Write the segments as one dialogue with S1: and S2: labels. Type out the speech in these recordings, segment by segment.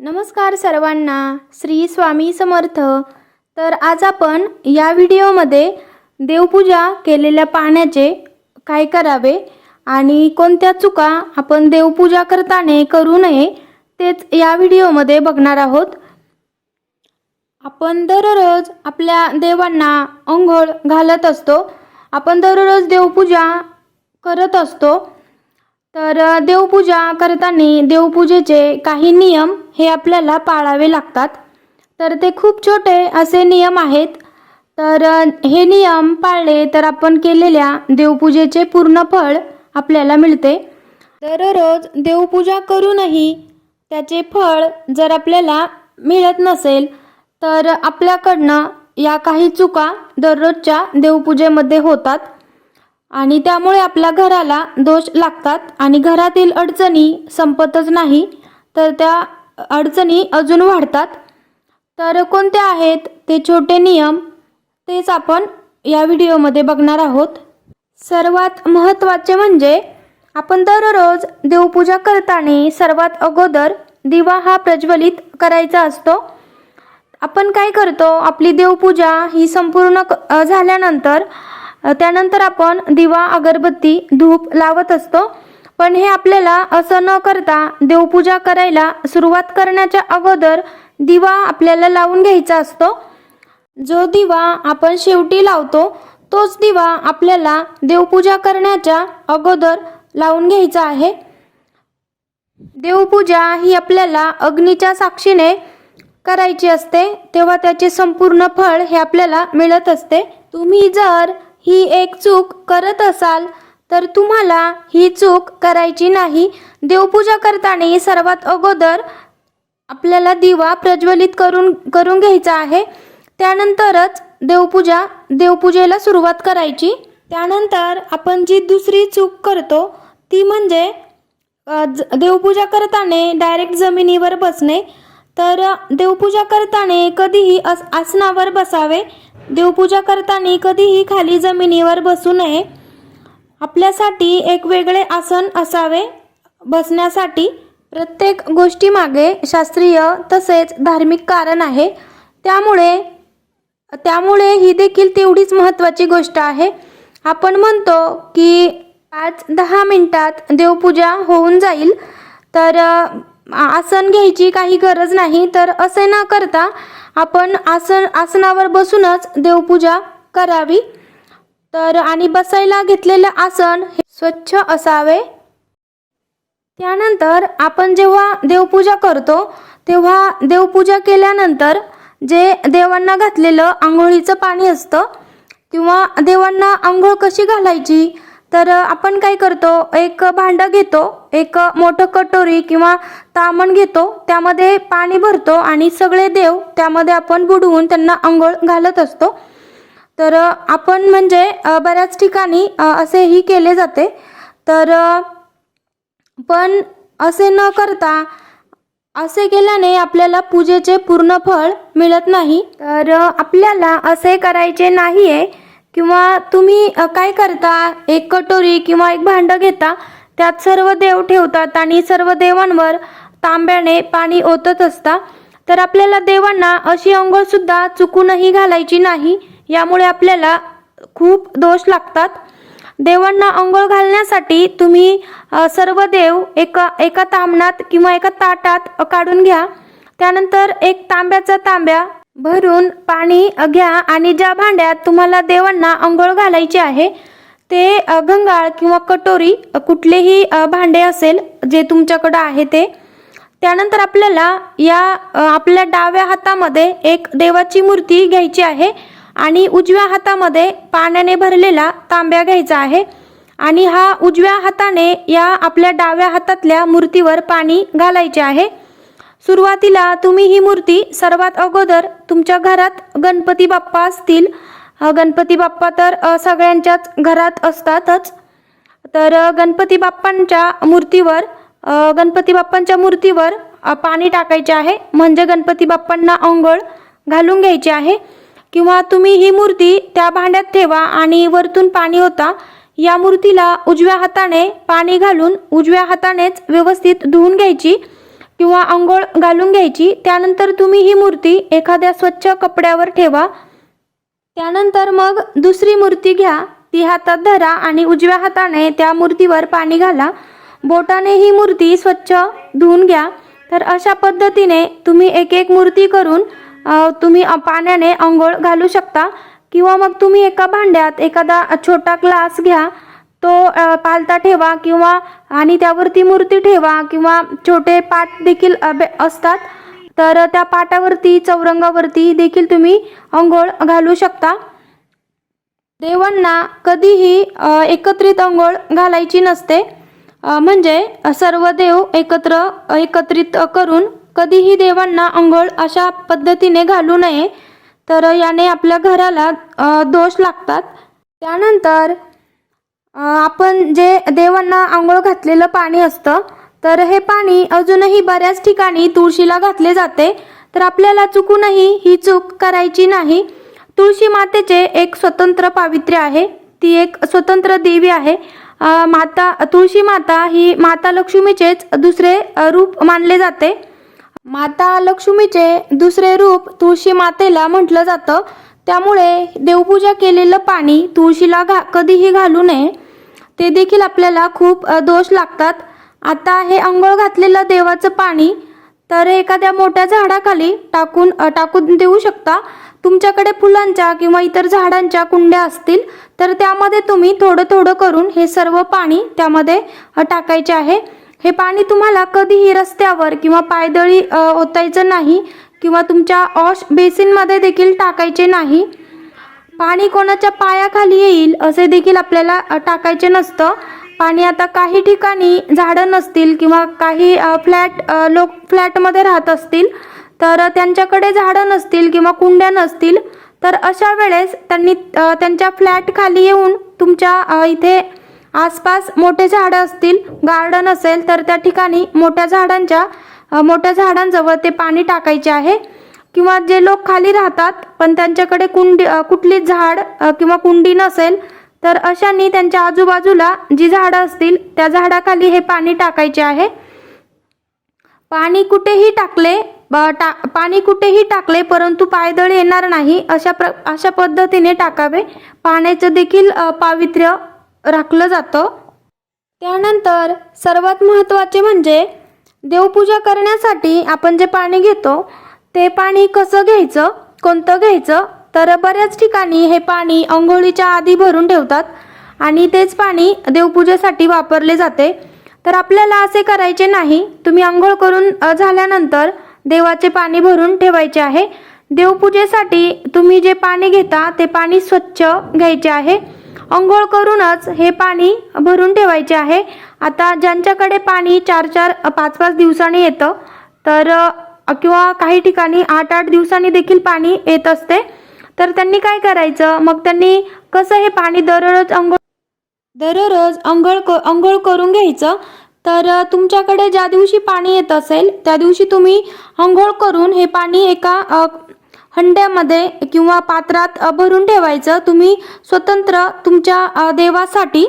S1: नमस्कार सर्वांना श्री स्वामी समर्थ. तर आज आपण या व्हिडिओमध्ये देवपूजा केलेल्या पाण्याचे काय करावे आणि कोणत्या चुका आपण देवपूजा करताना करू नये तेच या व्हिडिओमध्ये बघणार आहोत. आपण दररोज आपल्या देवांना अंघोळ घालत असतो. आपण दररोज देवपूजा करत असतो. तर देवपूजा करताना देवपूजेचे काही नियम हे आपल्याला पाळावे लागतात. तर ते खूप छोटे असे नियम आहेत. तर हे नियम पाळले तर आपण केलेल्या देवपूजेचे पूर्ण फळ आपल्याला मिळते. दररोज देवपूजा करूनही त्याचे फळ जर आपल्याला मिळत नसेल तर आपल्याकडनं या काही चुका दररोजच्या देवपूजेमध्ये होतात. आणि त्यामुळे आपल्या घराला दोष लागतात आणि घरातील अडचणी संपतच नाही. तर त्या अडचणी अजून वाढतात. तर कोणते आहेत ते छोटे नियम? तेच आपण या व्हिडिओमध्ये बघणार आहोत. सर्वात महत्त्वाचे म्हणजे आपण दररोज देवपूजा करताना सर्वात अगोदर दिवा हा प्रज्वलित करायचा असतो. आपण काय करतो? आपली देवपूजा ही संपूर्ण क- झाल्यानंतर त्यानंतर आपण दिवा अगरबत्ती धूप लावत असतो. पण हे आपल्याला असं न करता देवपूजा करायला सुरुवात करण्याच्या अगोदर दिवा आपल्याला लावून घ्यायचा असतो. जो दिवा आपण शेवटी लावतो तोच दिवा आपल्याला देवपूजा करण्याच्या अगोदर लावून घ्यायचा आहे. देवपूजा ही आपल्याला अग्नीच्या साक्षीने करायची असते तेव्हा त्याचे संपूर्ण फळ हे आपल्याला मिळत असते. तुम्ही जर ही एक चूक करत असाल तर तुम्हाला ही चूक करायची नाही. देवपूजा करताना सर्वात अगोदर आपल्याला दिवा प्रज्वलित करून करून घ्यायचा आहे. त्यानंतरच देवपूजा देवपूजेला सुरुवात करायची. त्यानंतर आपण जी दुसरी चूक करतो ती म्हणजे ज- देवपूजा करताना डायरेक्ट जमिनीवर बसणे. तर देवपूजा करताना कधीही अस आसनावर बसावे. देवपूजा करताना कधीही खाली जमिनीवर बसू नये. आपल्यासाठी एक वेगळे आसन असावे. बसण्यासाठी प्रत्येक गोष्टीमागे शास्त्रीय तसेच धार्मिक कारण आहे. त्यामुळे त्यामुळे ही देखील तेवढीच महत्त्वाची गोष्ट आहे. आपण म्हणतो की पाच दहा मिनटात देवपूजा होऊन जाईल. तर आसन घ्यायची काही गरज नाही. तर असे न करता आपण आसन आसनावर बसूनच देवपूजा करावी. तर आणि बसायला घेतलेलं आसन हे स्वच्छ असावे. त्यानंतर आपण जेव्हा देवपूजा करतो तेव्हा देवपूजा केल्यानंतर जे देवांना घातलेलं आंघोळीचं पाणी असतं किंवा देवांना आंघोळ कशी घालायची तर आपण काय करतो एक भांडं घेतो एक मोठं कटोरी किंवा तामण घेतो त्यामध्ये पाणी भरतो आणि सगळे देव त्यामध्ये आपण बुडवून त्यांना आंघोळ घालत असतो. तर आपण म्हणजे बऱ्याच ठिकाणी असेही केले जाते. तर पण असे न करता असे केल्याने आपल्याला पूजेचे पूर्ण फळ मिळत नाही. तर आपल्याला असे करायचे नाही आहे किंवा तुम्ही काय करता? एक कटोरी किंवा एक भांडं घेता त्यात सर्व देव ठेवतात आणि सर्व देवांवर तांब्याने पाणी ओतत असता. तर आपल्याला देवांना अशी अंघोळ सुद्धा चुकूनही घालायची नाही. यामुळे आपल्याला खूप दोष लागतात. देवांना अंघोळ घालण्यासाठी तुम्ही सर्व देव एका एका तांबणात किंवा एका ताटात काढून घ्या. त्यानंतर एक तांब्याचा तांब्या भरून पाणी घ्या आणि ज्या भांड्यात तुम्हाला देवांना अंघोळ घालायची आहे ते गंगाळ किंवा कटोरी कुठलेही भांडे असेल जे तुमच्याकडं आहे ते. त्यानंतर आपल्याला या आपल्या डाव्या हातामध्ये एक देवाची मूर्ती घ्यायची आहे. आणि उजव्या हातामध्ये पाण्याने भरलेला तांब्या घ्यायचा आहे. आणि हा उजव्या हाताने या आपल्या डाव्या हातातल्या मूर्तीवर पाणी घालायचे आहे. सुरुवातीला तुम्ही ही मूर्ती सर्वात अगोदर तुमच्या घरात गणपती बाप्पा असतील. गणपती बाप्पा तर सगळ्यांच्याच घरात असतातच. तर गणपती बाप्पांच्या मूर्तीवर गणपती बाप्पांच्या मूर्तीवर पाणी टाकायचे आहे. म्हणजे गणपती बाप्पांना अंघोळ घालून घ्यायची आहे. किंवा तुम्ही ही मूर्ती त्या भांड्यात ठेवा आणि वरतून पाणी होता या मूर्तीला उजव्या हाताने पाणी घालून उजव्या हातानेच व्यवस्थित धुवून घ्यायची किंवा आंघोळ घालून घ्यायची. त्यानंतर तुम्ही ही मूर्ती एखाद्या स्वच्छ कपड्यावर ठेवा. त्यानंतर मग दुसरी मूर्ती घ्या. ती हातात धरा आणि उजव्या हाताने त्या मूर्तीवर पाणी घाला. बोटाने ही मूर्ती स्वच्छ धुवून घ्या. तर अशा पद्धतीने तुम्ही एक एक मूर्ती करून तुम्ही पाण्याने आंघोळ घालू शकता किंवा मग तुम्ही एका भांड्यात एखादा छोटा ग्लास घ्या तो पालता ठेवा किंवा आणि त्यावरती मूर्ती ठेवा किंवा छोटे पाट देखील बे- असतात. तर त्या पाटावरती चौरंगावरती देखील तुम्ही अंघोळ घालू शकता. देवांना कधीही एकत्रित अंघोळ घालायची नसते. म्हणजे सर्व देव एकत्र एकत्रित करून कधीही देवांना अंघोळ अशा पद्धतीने घालू नये तर याने आपल्या घराला दोष लागतात. त्यानंतर आपण जे देवांना आंघोळ घातलेलं पाणी असतं तर हे पाणी अजूनही बऱ्याच ठिकाणी तुळशीला घातले जाते. तर आपल्याला चुकूनही ही चूक करायची नाही. तुळशी मातेचे एक स्वतंत्र पावित्र्य आहे. ती एक स्वतंत्र देवी आहे. माता तुळशी माता ही माता लक्ष्मीचेच दुसरे रूप मानले जाते. माता लक्ष्मीचे दुसरे रूप तुळशी मातेला म्हटलं जातं. त्यामुळे देवपूजा केलेलं पाणी तुळशीला घा कधीही घालू नये. ते देखील आपल्याला खूप दोष लागतात. आता हे अंघोळ घातलेलं देवाचं पाणी तर एखाद्या मोठ्या झाडाखाली टाकून टाकून देऊ शकता. तुमच्याकडे फुलांच्या किंवा इतर झाडांच्या कुंड्या असतील तर त्यामध्ये तुम्ही थोडं थोडं करून हे सर्व पाणी त्यामध्ये टाकायचे आहे. हे पाणी तुम्हाला कधीही रस्त्यावर किंवा पायदळी ओतायचं नाही किंवा तुमच्या ऑश बेसिनमध्ये देखील टाकायचे नाही. पाणी कोणाच्या पायाखाली येईल असे देखील आपल्याला टाकायचे नसतं. पाणी आता काही ठिकाणी झाडं नसतील किंवा काही फ्लॅट लोक फ्लॅटमध्ये राहत असतील तर त्यांच्याकडे झाडं नसतील किंवा कुंड्या नसतील तर अशा वेळेस त्यांनी त्यांच्या फ्लॅट खाली येऊन तुमच्या इथे आसपास मोठे झाडं असतील गार्डन असेल तर त्या ठिकाणी मोठ्या झाडांच्या मोठ्या झाडांजवळ ते पाणी टाकायचे आहे. किंवा जे लोक खाली राहतात पण त्यांच्याकडे कुंडी कुठली झाड किंवा कुंडी नसेल तर अशांनी त्यांच्या आजूबाजूला जी झाडं असतील त्या झाडाखाली हे पाणी टाकायचे आहे. पाणी कुठेही टाकले ब- टा पाणी कुठेही टाकले परंतु पायदळ येणार नाही अशा प्र अशा पद्धतीने टाकावे. पाण्याचं देखील पावित्र्य राखलं जातं. त्यानंतर सर्वात महत्त्वाचे म्हणजे देवपूजा करण्यासाठी आपण जे पाणी घेतो ते पाणी कसं घ्यायचं कोणतं घ्यायचं तर बऱ्याच ठिकाणी हे पाणी अंघोळीच्या आधी भरून ठेवतात आणि तेच पाणी देवपूजेसाठी वापरले जाते. तर आपल्याला असे करायचे नाही. तुम्ही अंघोळ करून झाल्यानंतर देवाचे पाणी भरून ठेवायचे आहे. देवपूजेसाठी तुम्ही जे पाणी घेता ते पाणी स्वच्छ घ्यायचे आहे. अंघोळ करूनच हे पाणी भरून ठेवायचे आहे. आता ज्यांच्याकडे पाणी चार चार पाच पाच दिवसांनी येतं तर किंवा काही ठिकाणी आठ आठ दिवसांनी देखील पाणी येत असते तर त्यांनी काय करायचं? मग त्यांनी कसं हे पाणी दररोज अंघोळ दररोज अंघोळ क अंघोळ करून घ्यायचं? तर तुमच्याकडे ज्या दिवशी पाणी येत असेल त्या दिवशी तुम्ही अंघोळ करून हे पाणी एका हंड्यामध्ये किंवा पात्रात भरून ठेवायचं. तुम्ही स्वतंत्र तुमच्या देवासाठी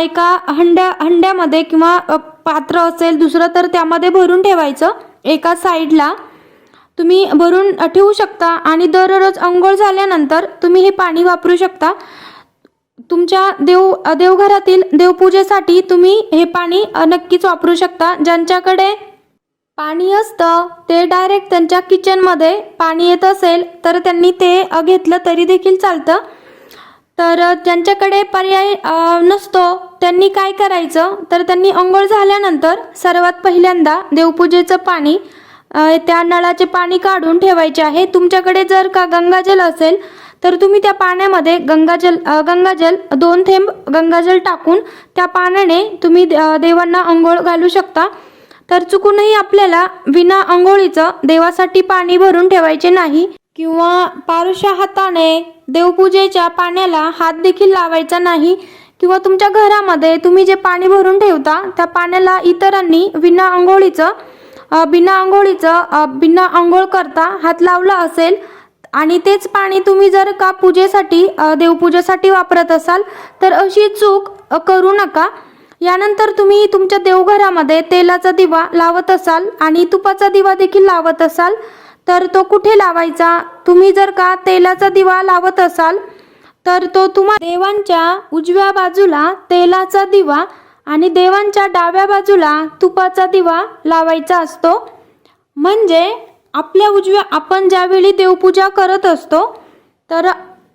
S1: एका हंड्या हंड्यामध्ये किंवा पात्र असेल दुसरं तर त्यामध्ये भरून ठेवायचं. एका साईडला तुम्ही भरून ठेवू शकता आणि दररोज अंघोळ झाल्यानंतर तुम्ही हे पाणी वापरू शकता. तुमच्या देव देवघरातील देवपूजेसाठी तुम्ही हे पाणी नक्कीच वापरू शकता. ज्यांच्याकडे पाणी असतं ते डायरेक्ट त्यांच्या किचनमध्ये पाणी येत असेल तर त्यांनी ते घेतलं तरी देखील चालतं. तर ज्यांच्याकडे पर्याय नसतो त्यांनी काय करायचं? तर त्यांनी अंघोळ झाल्यानंतर सर्वात पहिल्यांदा देवपूजेचं पाणी त्या नळाचे पाणी काढून ठेवायचे आहे. तुमच्याकडे जर का गंगाजल असेल तर तुम्ही त्या पाण्यामध्ये गंगाजल गंगाजल दोन थेंब गंगाजल टाकून त्या पाण्याने तुम्ही देवांना अंघोळ घालू शकता. तर चुकूनही आपल्याला विना आंघोळीचं देवासाठी पाणी भरून ठेवायचे नाही किंवा पारुष्या हाताने देवपूजेच्या पाण्याला हात देखील लावायचा नाही किंवा तुमच्या घरामध्ये तुम्ही जे पाणी भरून ठेवता त्या पाण्याला इतरांनी विना आंघोळीचं बिना आंघोळीचं बिना आंघोळ करता हात लावला असेल आणि तेच पाणी तुम्ही जर का पूजेसाठी देवपूजेसाठी वापरत असाल तर अशी चूक करू नका. यानंतर तुम्ही तुमच्या देवघरामध्ये तेलाचा दिवा लावत असाल आणि तुपाचा दिवा देखील लावत असाल तर तो कुठे लावायचा? तुम्ही जर का तेलाचा दिवा लावत असाल तर तो तुम्हा देवांच्या उजव्या बाजूला तेलाचा दिवा आणि देवांच्या डाव्या बाजूला तुपाचा दिवा लावायचा असतो. म्हणजे आपल्या उजव्या आपण ज्यावेळी देवपूजा करत असतो तर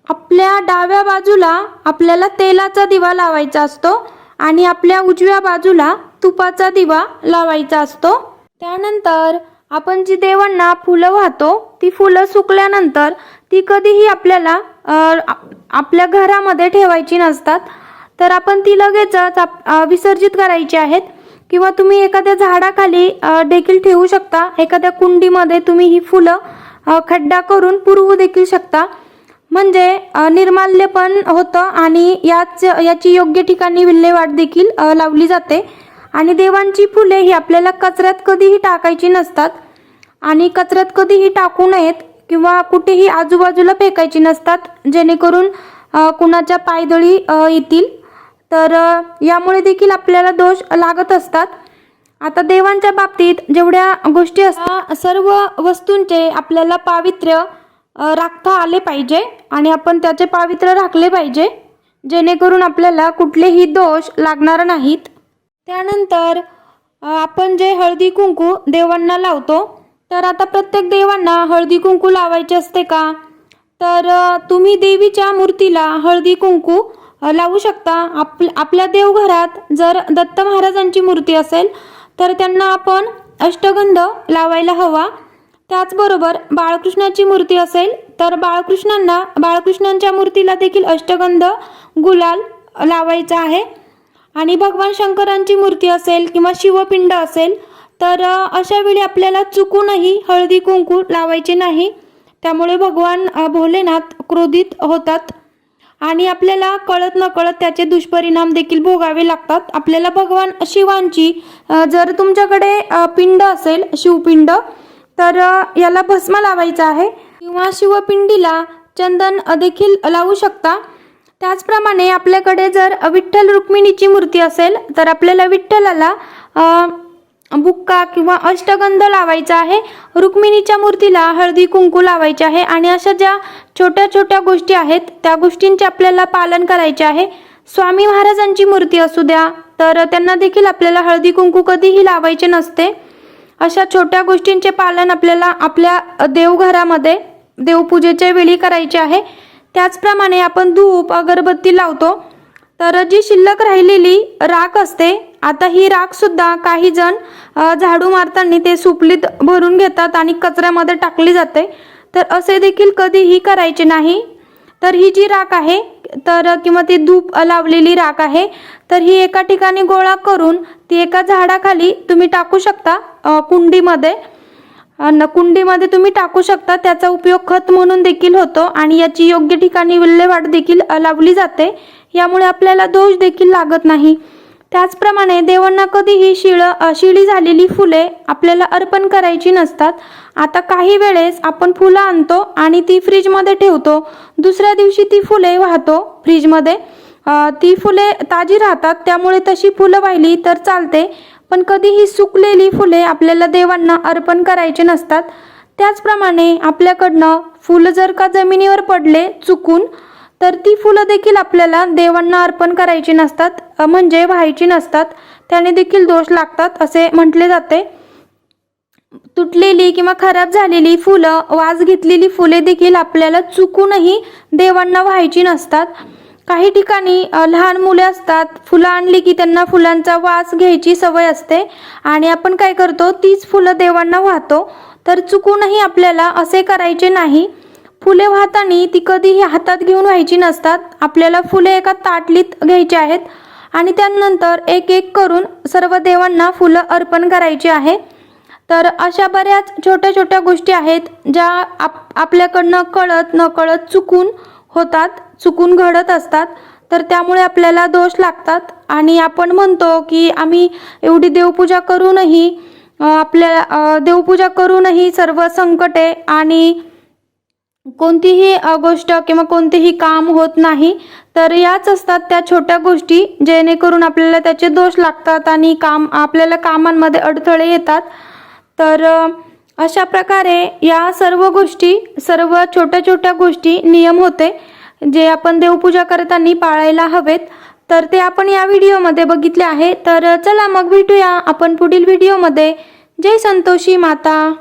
S1: आपल्या डाव्या बाजूला आपल्याला तेलाचा दिवा लावायचा असतो. आणि आपल्या उजव्या बाजूला तुपाचा दिवा लावायचा असतो. त्यानंतर आपण जी देवांना फुलं वाहतो ती फुलं सुकल्यानंतर ती कधीही आपल्याला आपल्या घरामध्ये ठेवायची नसतात. तर आपण ती लगेचच विसर्जित करायची आहेत. किंवा तुम्ही एखाद्या झाडाखाली देखील ठेवू शकता. एखाद्या कुंडीमध्ये तुम्ही ही फुलं खड्डा करून पुरवू देखील शकता. म्हणजे निर्माल्य पण होतं आणि याच याची योग्य ठिकाणी विल्हेवाट देखील लावली जाते. आणि देवांची फुले ही आपल्याला कचऱ्यात कधीही टाकायची नसतात आणि कचऱ्यात कधीही टाकू नयेत किंवा कुठेही आजूबाजूला फेकायची नसतात जेणेकरून कुणाच्या पायदळी येतील. तर यामुळे देखील आपल्याला दोष लागत असतात. आता देवांच्या बाबतीत जेवढ्या गोष्टी असतात सर्व वस्तूंचे आपल्याला पावित्र्य राखता आले पाहिजे आणि आपण त्याचे पावित्र्य राखले पाहिजे जेणेकरून आपल्याला कुठलेही दोष लागणार नाहीत. त्यानंतर आपण जे हळदी कुंकू देवांना लावतो तर आता प्रत्येक देवांना हळदी कुंकू लावायचे असते का? तर तुम्ही देवीच्या मूर्तीला हळदी कुंकू लावू शकता. आप आपल्या देवघरात जर दत्त महाराजांची मूर्ती असेल तर त्यांना आपण अष्टगंध लावायला हवा. त्याचबरोबर बाळकृष्णाची मूर्ती असेल तर बाळकृष्णांना बाळकृष्णांच्या मूर्तीला देखील अष्टगंध गुलाल लावायचा आहे. आणि भगवान शंकरांची मूर्ती असेल किंवा शिवपिंड असेल तर अशा वेळी आपल्याला चुकूनही हळदी कुंकू लावायचे नाही. त्यामुळे भगवान भोलेनाथ क्रोधित होतात. आणि आपल्याला कळत न कळत त्याचे दुष्परिणाम देखील भोगावे लागतात. आपल्याला भगवान शिवांची जर तुमच्याकडे पिंड असेल शिवपिंड तर याला भस्म लावायचा आहे. किंवा शिवपिंडीला चंदन देखील लावू शकता. त्याचप्रमाणे आपल्याकडे जर विठ्ठल रुक्मिणीची मूर्ती असेल तर आपल्याला विठ्ठलाला बुक्का किंवा अष्टगंध लावायचा आहे. रुक्मिणीच्या मूर्तीला हळदी कुंकू लावायचे आहे आणि अशा ज्या छोट्या छोट्या गोष्टी आहेत त्या गोष्टींचे आपल्याला पालन करायचे आहे. स्वामी महाराजांची मूर्ती असू द्या तर त्यांना देखील आपल्याला हळदी कुंकू कधीही लावायचे नसते. अशा छोट्या गोष्टींचे पालन आपल्याला आपल्या देवघरामध्ये देवपूजेच्या वेळी करायचे आहे. त्याचप्रमाणे आपण धूप अगरबत्ती लावतो. तर जी शिल्लक राहिलेली राख असते आता ही राख सुद्धा काही जण झाडू मारताना ते सुपलीत भरून घेतात आणि कचऱ्यामध्ये टाकली जाते. तर असे देखील कधीही करायचे नाही. तर ही जी राख आहे तर किंवा ती धूप लावलेली राख आहे तर ही एका ठिकाणी गोळा करून ती एका झाडाखाली तुम्ही टाकू शकता. कुंडीमध्ये. न कुंडीमध्ये तुम्ही टाकू शकता. त्याचा उपयोग खत म्हणून देखील होतो आणि याची योग्य ठिकाणी विल्हेवाट देखील लावली जाते. यामुळे आपल्याला दोष देखील लागत नाही. त्याचप्रमाणे देवांना कधीही शिळ शिळी झालेली फुले आपल्याला अर्पण करायची नसतात. आता काही वेळेस आपण फुलं आणतो आणि ती फ्रीजमध्ये ठेवतो. दुसऱ्या दिवशी ती फुले वाहतो फ्रीजमध्ये. ती फुले ताजी राहतात. त्यामुळे तशी फुलं वाहिली तर चालते. पण कधीही सुकलेली फुले आपल्याला देवांना अर्पण करायचे नसतात. त्याचप्रमाणे आपल्याकडनं फुलं जर का जमिनीवर पडले चुकून तर ती फुलं देखील आपल्याला देवांना अर्पण करायची नसतात म्हणजे व्हायची नसतात. त्याने देखील दोष लागतात असे म्हटले जाते. तुटलेली किंवा खराब झालेली फुलं वास घेतलेली फुले देखील आपल्याला चुकूनही देवांना व्हायची नसतात. काही ठिकाणी लहान मुले असतात. फुलं आणली की त्यांना फुलांचा वास घ्यायची सवय असते. आणि आपण काय करतो तीच फुलं देवांना वाहतो. तर चुकूनही आपल्याला असे करायचे नाही. फुले वाहताना ती कधीही हातात घेऊन व्हायची नसतात. आपल्याला फुले एका ताटलीत घ्यायची आहेत. आणि त्यानंतर एक एक करून सर्व देवांना फुलं अर्पण करायची आहे. तर अशा बऱ्याच छोट्या छोट्या गोष्टी आहेत ज्या आप आपल्याकडनं कळत नकळत चुकून होतात चुकून घडत असतात तर त्यामुळे आपल्याला दोष लागतात. आणि आपण म्हणतो की आम्ही एवढी देवपूजा करूनही आपल्या देवपूजा करूनही सर्व संकटे आणि कोणतीही गोष्ट किंवा कोणतेही काम होत नाही तर याच असतात त्या छोट्या गोष्टी जेणेकरून आपल्याला त्याचे दोष लागतात आणि काम आपल्याला कामांमध्ये अडथळे येतात. तर अशा प्रकारे या सर्व गोष्टी सर्व छोट्या छोट्या गोष्टी नियम होते जे आपण देवपूजा करताना पाळायला हवेत. तर ते आपण या व्हिडिओमध्ये बघितले आहे. तर चला मग भेटूया आपण पुढील व्हिडिओमध्ये. जय संतोषी माता.